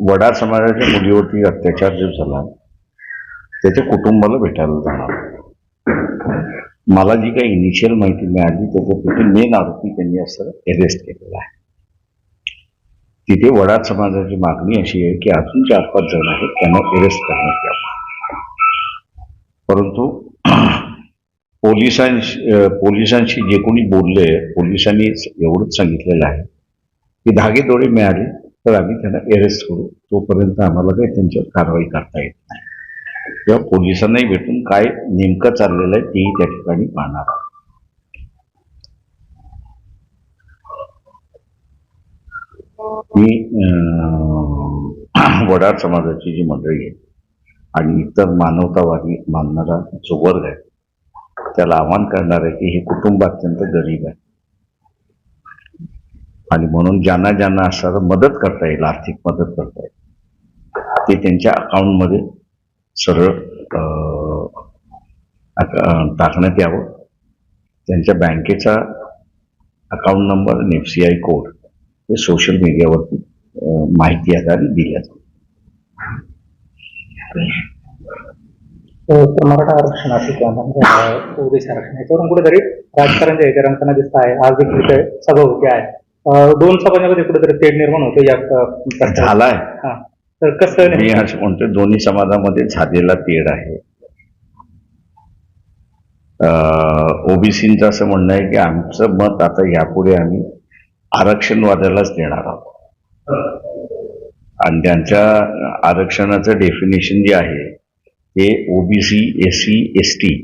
वडा समाजाच्या मुलीवरती अत्याचार जो झाला त्याच्या कुटुंबाला भेटायला जाणार. मला जी काही इनिशियल माहिती मिळाली त्याच्यापैकी मेन आरोपी त्यांनी असं अरेस्ट केलेला आहे. तिथे वडा समाजाची मागणी अशी आहे की अजून चार पाच जण आहेत त्यांना अरेस्ट करण्यात यावं. परंतु पोलिसांशी पोलिसांशी जे कोणी बोलले पोलिसांनी एवढंच सांगितलेलं आहे की धागेदोडे मिळाले तर आम्ही त्यांना अरेस्ट करू. तोपर्यंत आम्हाला काही त्यांच्यावर कारवाई करता येत नाही. तेव्हा पोलिसांनाही भेटून काय नेमकं चाललेलं आहे तेही त्या ठिकाणी पाहणार आहोत. मी अं, वडार समाजाची जी मंडळी आहे आणि इतर मानवतावादी मानणारा जो वर्ग आहे त्याला आव्हान करणार आहे की हे कुटुंब अत्यंत गरीब आहे. आणि म्हणून ज्यांना ज्यांना असणारं मदत करता येईल आर्थिक मदत करता येईल ते त्यांच्या अकाउंटमध्ये सरळ टाकण्यात यावं. त्यांच्या बँकेचा अकाउंट नंबर आणि एफ सी आय कोड हे सोशल मीडियावरती माहिती आधारे दिल्या मराठा आरक्षण असेल किंवा ओबीसी आरक्षण याच्यावरून कुठेतरी राजकारण जे आहे ते रंगताना दिसत आहे. आज देखील सभा होती आहे. दोन सभांमध्ये कुठेतरी तेढ निर्माण होतो या. झालाय हा. तर कसं मी असं म्हणतो दोन्ही समाजामध्ये झालेला तेढ आहे ओबीसीचं असं म्हणणं आहे की आमचं मत आता यापुढे आम्ही आरक्षणवाद्यालाच देणार आहोत आणि त्यांच्या आरक्षणाचं डेफिनेशन जे आहे ते OBC S C S T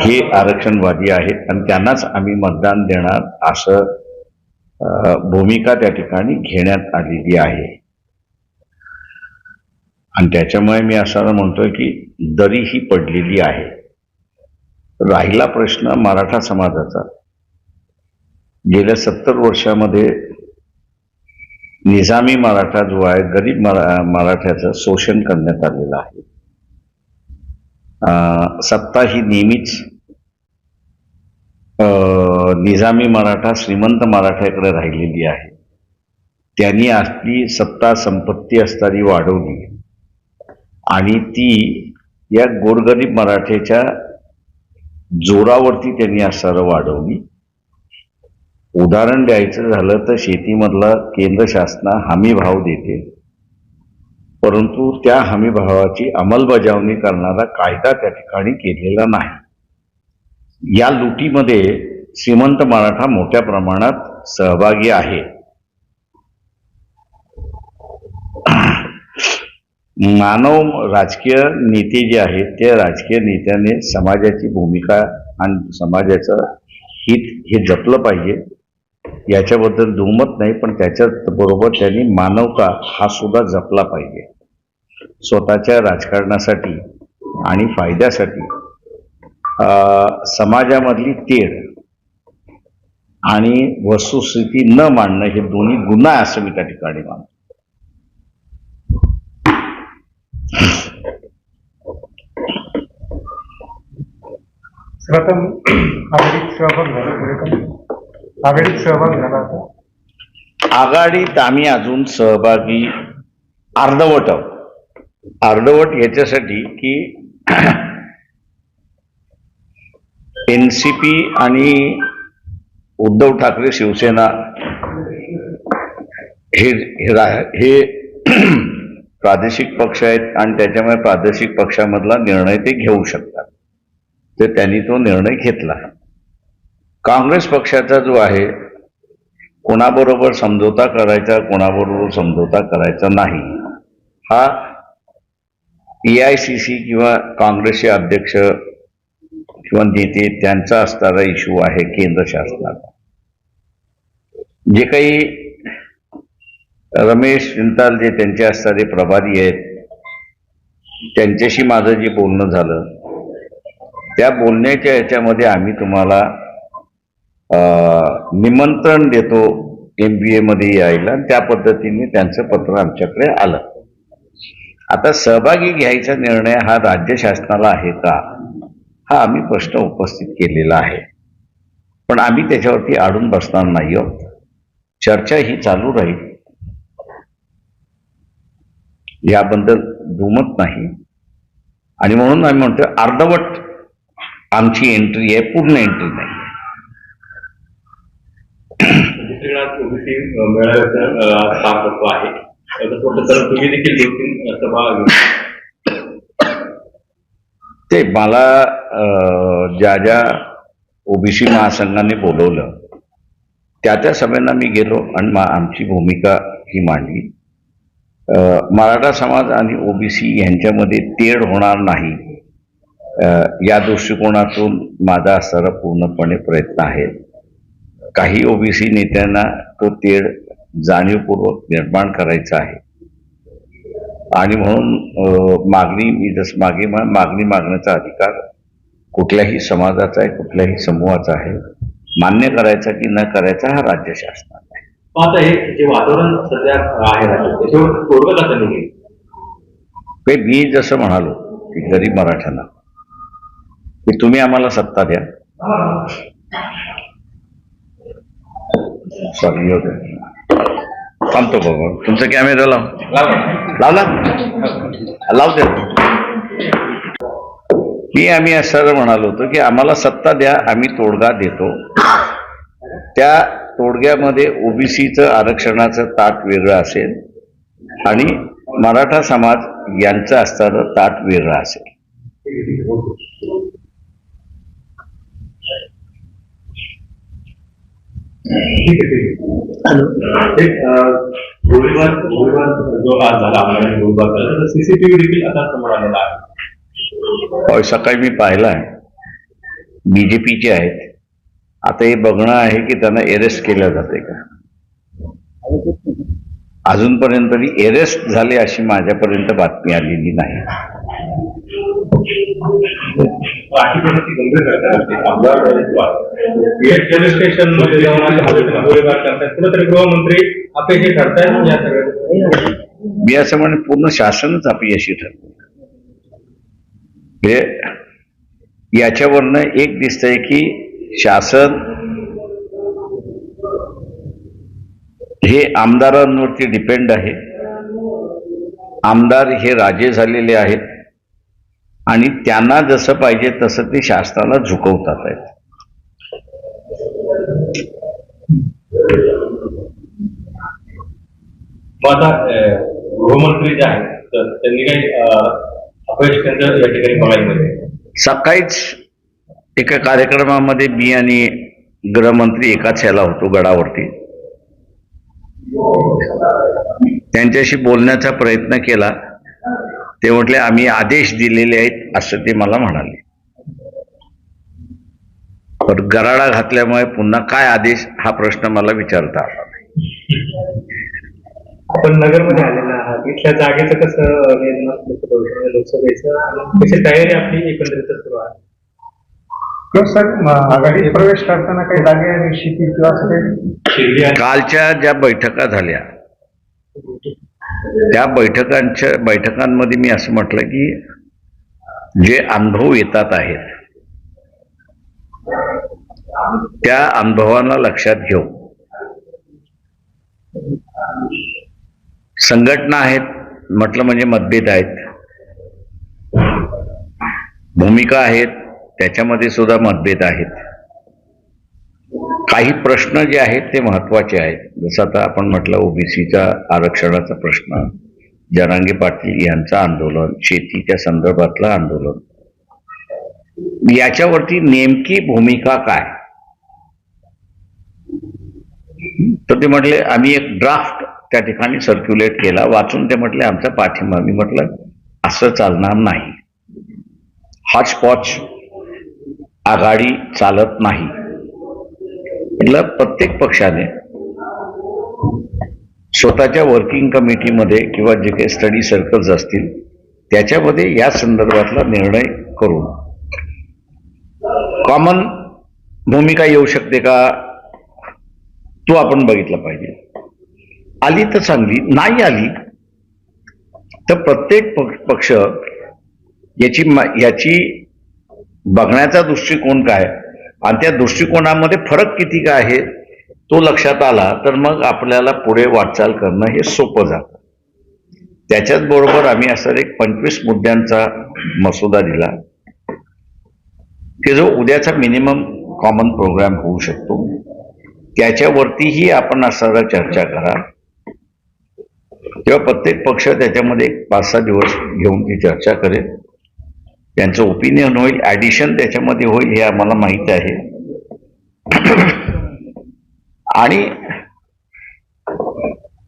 हे आरक्षणवादी आहेत आणि त्यांनाच आम्ही मतदान देणार असं भूमिका त्या ठिकाणी घेण्यात आलेली आहे. आणि त्याच्यामुळे मी असं म्हणतोय की दरी ही पडलेली आहे. राहिला प्रश्न मराठा समाजाचा. गेल्या सत्तर वर्षामध्ये निजामी मराठा जो आहे गरीब मरा मराठ्याचं शोषण करण्यात आलेलं आहे. सत्ता ही नेहमीच निजामी मराठा श्रीमंत मराठ्याकडे राहिलेली आहे. त्यांनी आपली सत्ता संपत्ती असताना वाढवली. आणि ती या गोरगरीब मराठ्याच्या जोरावरती त्यांनी असणारं वाढवली. उदाहरण द्यायचं झालं तर शेतीमधला केंद्र शासना हमी भाव देते. परंतु त्या हमीभावाची अंमलबजावणी करणारा कायदा त्या ठिकाणी केलेला नाही. या लुटीमध्ये श्रीमंत मराठा मोठ्या प्रमाणात सहभागी आहे. मानव राजकीय नेते जे आहेत त्या राजकीय नेत्याने समाजाची भूमिका आणि समाजाचं हित हे जपलं पाहिजे. याच्याबद्दल दुमत नाही पण त्याच्याबरोबर त्यांनी मानवता हा सुद्धा जपला पाहिजे. स्वतःच्या राजकारणासाठी आणि फायद्यासाठी. अं, समाजामधली तेढ आणि वस्तुस्थिती न मांडणं हे दोन्ही गुन्हा असं मी त्या ठिकाणी मानतो. प्रथम सहभाग झाला. आघाडीत सहभाग झाला होता. आघाडीत आम्ही अजून सहभागी अर्धवट आहोत. अर्धवट याच्यासाठी की एन सी पी आणि उद्धव ठाकरे शिवसेना हे हे हे प्रादेशिक पक्ष आहेत आणि त्याच्यामुळे प्रादेशिक पक्षामधला निर्णय ते घेऊ शकतात. तर त्यांनी तो निर्णय घेतला. काँग्रेस पक्षाचा जो आहे कोणाबरोबर समझोता करायचा कोणाबरोबर समझोता करायचा नाही. हा ए आय सी सी किंवा काँग्रेसचे अध्यक्ष किंवा नेते त्यांचा असणारा इश्यू आहे केंद्र शासनाचा. जे काही रमेश चिंताल जे त्यांचे असणारे प्रभारी आहेत त्यांच्याशी माझं जे बोलणं झालं त्या बोलण्याच्या याच्यामध्ये आम्ही तुम्हाला निमंत्रण देतो एम बी एमध्ये यायला. आणि त्या पद्धतीने त्यांचं पत्र आमच्याकडे आलं. आता सहभागी घ्यायचा निर्णय हा राज्य शासनाला आहे का? हा आम्ही प्रश्न उपस्थित केलेला आहे. पण आम्ही त्याच्यावरती आडून बसणार नाही आहोत चर्चा ही चालू राहील. याबद्दल दुमत नाही. आणि म्हणून आम्ही म्हणतो अर्धवट आमची एंट्री आहे पूर्ण एंट्री नाही. आज ओबीसी मेळाव्याचं काम आहे. तर तुम्ही देखील दोन तीन सभा ते मला ज्या ज्या ओबीसी महासंघाने बोलवलं त्या त्या सभेला मी गेलो आणि आमची भूमिका ही मांडली. मराठा समाज आणि ओबीसी यांच्यामध्ये तेढ होणार नाही. या दृष्टिकोनातून माझा असणारा पूर्णपणे प्रयत्न आहे. काही ओबीसी नेत्यांना तो तेढ जाणीवपूर्वक निर्माण करायचा आहे. आणि म्हणून मागणी मी जसं मागे मागणी मागण्याचा अधिकार कुठल्याही समाजाचा आहे कुठल्याही समूहाचा आहे मान्य करायचा की न करायचा हा राज्य शासनाचा आहे. आता हे जे वातावरण सध्या आहे ते मी जसं म्हणालो की गरीब मराठ्यांना की तुम्ही आम्हाला सत्ता द्या. सॉरी येऊ दे. थांबतो बाबा तुमचा कॅमेरा लाव. लावला लाव दे. मी आम्ही असं म्हणालो होतो की आम्हाला सत्ता द्या आम्ही तोडगा देतो. त्या तोडग्यामध्ये ओबीसीचं आरक्षणाचं ताट वेगळं असेल आणि मराठा समाज यांचं असणारं ताट वेगळं असेल. एक, अ, गोळीबार गोळीबार जो आज झाला आपल्याला गोळीबार झाला सीसीटीव्ही देखील आता समोर आलेला आहे. होय सकाळी मी पाहिला आहे बीजेपीचे आहेत. आता हे बघणं आहे की त्यांना अरेस्ट केलं जाते का? अजूनपर्यंत तरी अरेस्ट झाले अशी माझ्यापर्यंत बातमी आलेली नाही. बाकी कोणाची गंभीर घटना आमदार रजत स्टेशनमध्ये कुठेतरी गृहमंत्री अपयशी ठरतायत या सगळ्या मी असं म्हणे पूर्ण शासनच अपयशी ठरलं. याच्यावरनं एक दिसतंय की शासन हे आमदारांवरती डिपेंड आहे. आमदार हे राजे झालेले आहेत. आणि त्यांना जसं पाहिजे तसं ते शासनाला झुकवतात आहेत. आता गृहमंत्री जे आहेत तर त्यांनी काही अपयश त्यांचं या ठिकाणी बघायला सकाळीच एका कार्यक्रमामध्ये मी आणि गृहमंत्री एकाच ह्याला होतो गडावरती. त्यांच्याशी बोलण्याचा प्रयत्न केला. ते म्हटले आम्ही आदेश दिलेले आहेत असं ते मला म्हणाले. पण गराडा घातल्यामुळे पुन्हा काय आदेश? हा प्रश्न मला विचारता आला नाही. आपण नगरमध्ये आलेला आहात. इथल्या जागेचं कसं लोकसभेचं कशी तयारी आपली एकंदरीत सुरू आहे. आघाडीत प्रवेश करताना काही आणि शेती किंवा आणि कालच्या ज्या बैठका झाल्या त्या बैठकांच्या बैठकांमध्ये मी असं म्हटलं की जे अनुभव येतात आहेत त्या अनुभवांना लक्षात घेऊ संघटना आहेत म्हटलं म्हणजे मतभेद आहेत भूमिका आहेत त्याच्यामध्ये सुद्धा मतभेद आहेत. काही प्रश्न जे आहेत ते महत्त्वाचे आहेत. जसं आता आपण म्हटलं ओबीसीचा आरक्षणाचा प्रश्न जरांगे पाटील यांचं आंदोलन शेतीच्या संदर्भातलं आंदोलन. याच्यावरती नेमकी भूमिका काय? तर ते म्हटले आम्ही एक ड्राफ्ट त्या ठिकाणी सर्क्युलेट केला. वाचून ते म्हटले आमचा पाठिंबा. मी म्हटलं असं चालणार नाही. हॉचपॉच आघाडी चालत नाही. म्हटलं प्रत्येक पक्षाने स्वतःच्या वर्किंग कमिटीमध्ये किंवा जे काही स्टडी सर्कल्स असतील त्याच्यामध्ये या संदर्भातला निर्णय करून. कॉमन भूमिका येऊ शकते का? तो आपण बघितला पाहिजे. आली तर चांगली नाही आली तर प्रत्येक पक्ष- याची याची बघण्याचा दृष्टिकोन काय? आणि त्या दृष्टिकोनामध्ये फरक किती काय आहे तो लक्षात आला तर मग आपल्याला पुढे वाटचाल करणं हे सोपं जातं. त्याच्याच बरोबर आम्ही असा एक पंचवीस मुद्द्यांचा मसुदा दिला की जो उद्याचा मिनिमम कॉमन प्रोग्राम होऊ शकतो. त्याच्यावरतीही आपण असणारा चर्चा करा. तेव्हा प्रत्येक पक्ष त्याच्यामध्ये एक पाच सहा दिवस घेऊन ती चर्चा करेल. त्यांचं ओपिनियन होईल ॲडिशन त्याच्यामध्ये होईल हे आम्हाला माहीत आहे. आणि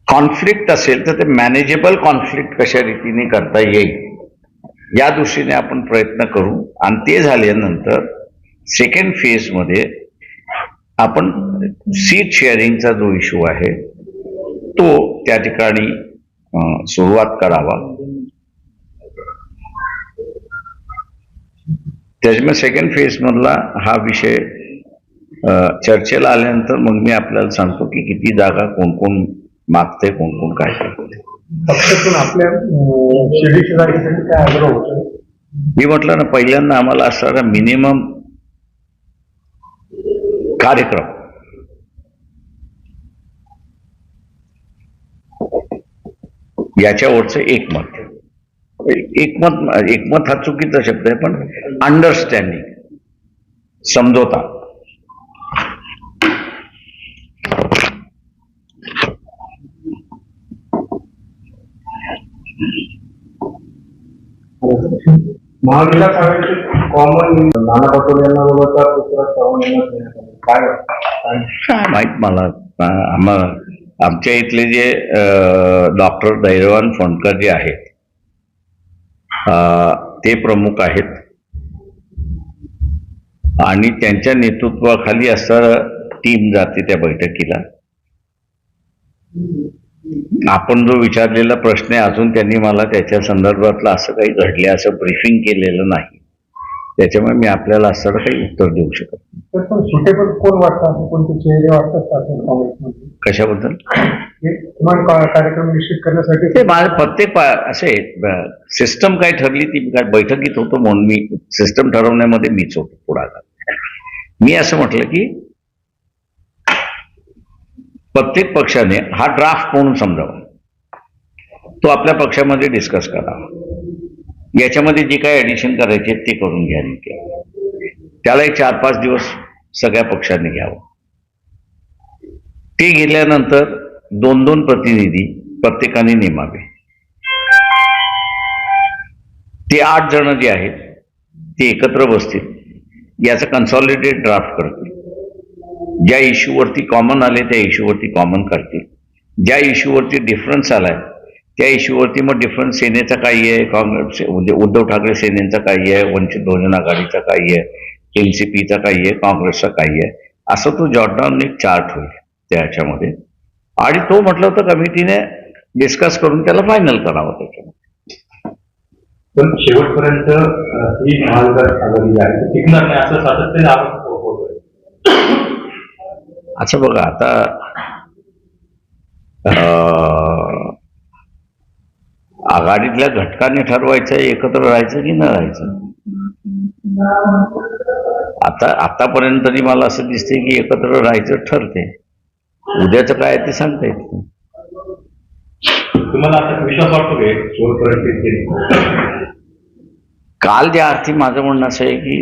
कॉन्फ्लिक्ट असेल तर ते मॅनेजेबल कॉन्फ्लिक्ट कशा रीतीने करता येईल या दृष्टीने आपण प्रयत्न करू. आणि ते झाल्यानंतर सेकंड फेजमध्ये आपण सीट शेअरिंगचा जो इश्यू आहे तो त्या ठिकाणी सुरुवात करावा. त्याच्यामुळे सेकंड फेज मधला हा विषय चर्चेला आल्यानंतर मग मी आपल्याला सांगतो की किती जागा कोण कोण मागते कोण कोण काय करते पक्षातून आपल्या काय आग्रह होतो मी म्हटलं ना पहिल्यांदा आम्हाला असणारा मिनिमम कार्यक्रम. याच्यावरचं एकमत. एकमत एकमत हा चुकीचा शब्द आहे पण अंडरस्टँडिंग समजोता महाविकास आघाडीचे कॉमन नाना पटोले यांना वगळता. काय माहीत मला आ- आम्हा आमच्या इथले जे डॉक्टर दैरवान फणकर जे आहेत ते प्रमुख आहेत. आणि त्यांच्या नेतृत्वाखाली असं टीम जाते त्या बैठकीला. आपण जो विचारलेला प्रश्न आहे अजून त्यांनी मला त्याच्या संदर्भातलं असं काही घडले असं ब्रीफिंग केलेलं नाही. त्याच्यामुळे मी आपल्याला असं काही उत्तर देऊ शकत नाही. सुटेबल कोण वाटतं असं? कोणते चेहरे वाटतात कशाबद्दल? कार्यक्रम निश्चित करण्यासाठी ते माझं प्रत्येक असे सिस्टम काय ठरली ती काय बैठकीत होतो म्हणून मी सिस्टम ठरवण्यामध्ये मीच होतो पुढाकार. मी असं म्हटलं की प्रत्येक पक्षाने हा ड्राफ्ट म्हणून समजावा. तो आपल्या पक्षामध्ये डिस्कस करावा याच्यामध्ये जे काही ॲडिशन करायचे ते करून घ्या त्यालाही त्याला एक चार पाच दिवस सगळ्या पक्षांनी घ्यावं. ते गेल्यानंतर दोन दोन प्रतिनिधी प्रत्येकाने नेमावे. ते आठ जण जे आहेत ते एकत्र बसतील. याचा कन्सॉलिडेट ड्राफ्ट करतील. ज्या इश्यूवरती कॉमन आले त्या इश्यूवरती कॉमन करतील. ज्या इश्यूवरती डिफरन्स आलाय त्या इश्यूवरती मग डिफरन्स सेनेचा काही आहे काँग्रेस म्हणजे उद्धव ठाकरे सेनेचा काही आहे वंचित बहुजन आघाडीचा काही आहे एनसीपीचा काही आहे काँग्रेसचा काही आहे. असं तो जॉर्डाऊन एक चार्ट होईल त्या ह्याच्यामध्ये आणि तो म्हटलं होतं कमिटीने डिस्कस करून त्याला फायनल करावं त्याच्यामध्ये. पण शेवटपर्यंत ही महाविकास आघाडी आहे. ती टिकणार नाही असं सातत्याने होतोय. असं बघा आता आघाडीतल्या घटकांनी ठरवायचं एकत्र राहायचं की न राहायचं आता आतापर्यंत तरी मला असं दिसते की एकत्र राहायचं ठरते उद्याचं काय ते सांगता येत नाही. तुम्हाला आता विश्वास वाटतो? काल ज्या अर्थी माझं म्हणणं असं आहे की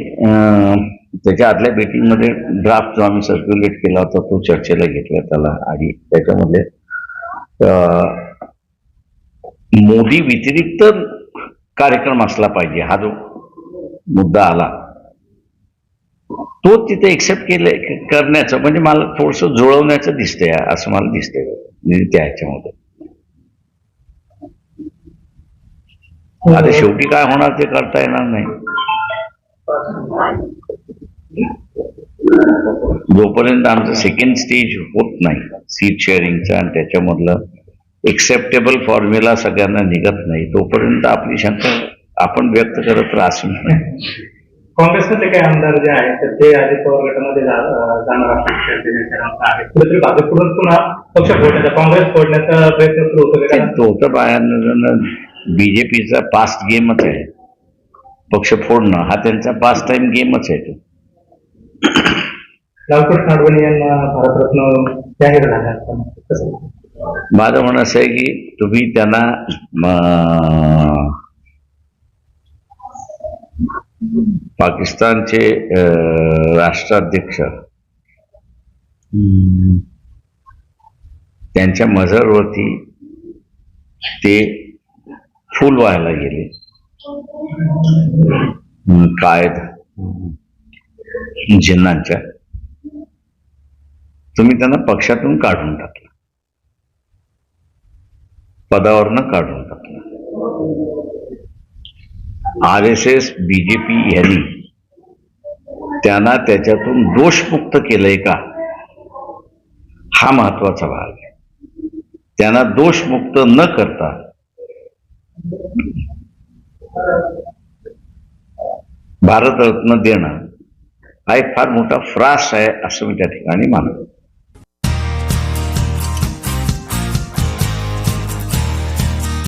त्याच्या आदल्या मीटिंगमध्ये ड्राफ्ट जो आम्ही सर्क्युलेट केला होता तो चर्चेला घेतला त्याला आणि त्याच्यामध्ये मोदी व्यतिरिक्त कार्यक्रम असला पाहिजे. हा जो मुद्दा आला तो तिथे एक्सेप्ट केले करण्याचं म्हणजे मला थोडस जुळवण्याचं दिसतंय असं मला दिसतंय. त्या ह्याच्यामध्ये. आता शेवटी काय होणार ते करता येणार नाही. जोपर्यंत आमचं सेकंड स्टेज होत नाही सीट शेअरिंगचं आणि त्याच्यामधलं एक्सेप्टेबल फॉर्म्युला सगळ्यांना निघत नाही. तोपर्यंत आपली शंका आपण व्यक्त करत राहू नाही काँग्रेसमधले काही आमदार जे आहेत तर ते अजित पवार गटामध्ये जाणार आहे कुठेतरी भाजपकडून पुन्हा पक्ष फोडण्याचा काँग्रेस फोडण्याचा प्रयत्न सुरू होतो? तो तर बाहेर बीजेपीचा पास्ट गेमच आहे. पक्ष फोडणं हा त्यांचा पास्ट टाइम गेमच आहे तो. लालकृष्ण अडवाणी यांना भारतरत्न जाहीर झाला माझं म्हणणं असं आहे की तुम्ही त्यांना पाकिस्तानचे राष्ट्राध्यक्ष त्यांच्या मजरवरती ते फुल व्हायला गेले. कायद. जिन्नांच्या. तुम्ही त्यांना पक्षातून काढून टाकलं. पदावरनं काढून टाकलं. आर एस एस बीजेपी यांनी त्यांना त्याच्यातून दोषमुक्त केलंय का? हा महत्त्वाचा भाग आहे. त्यांना दोषमुक्त न करता भारतरत्न देणं हा एक फार मोठा फ्रास आहे असं मी त्या ठिकाणी मानतो.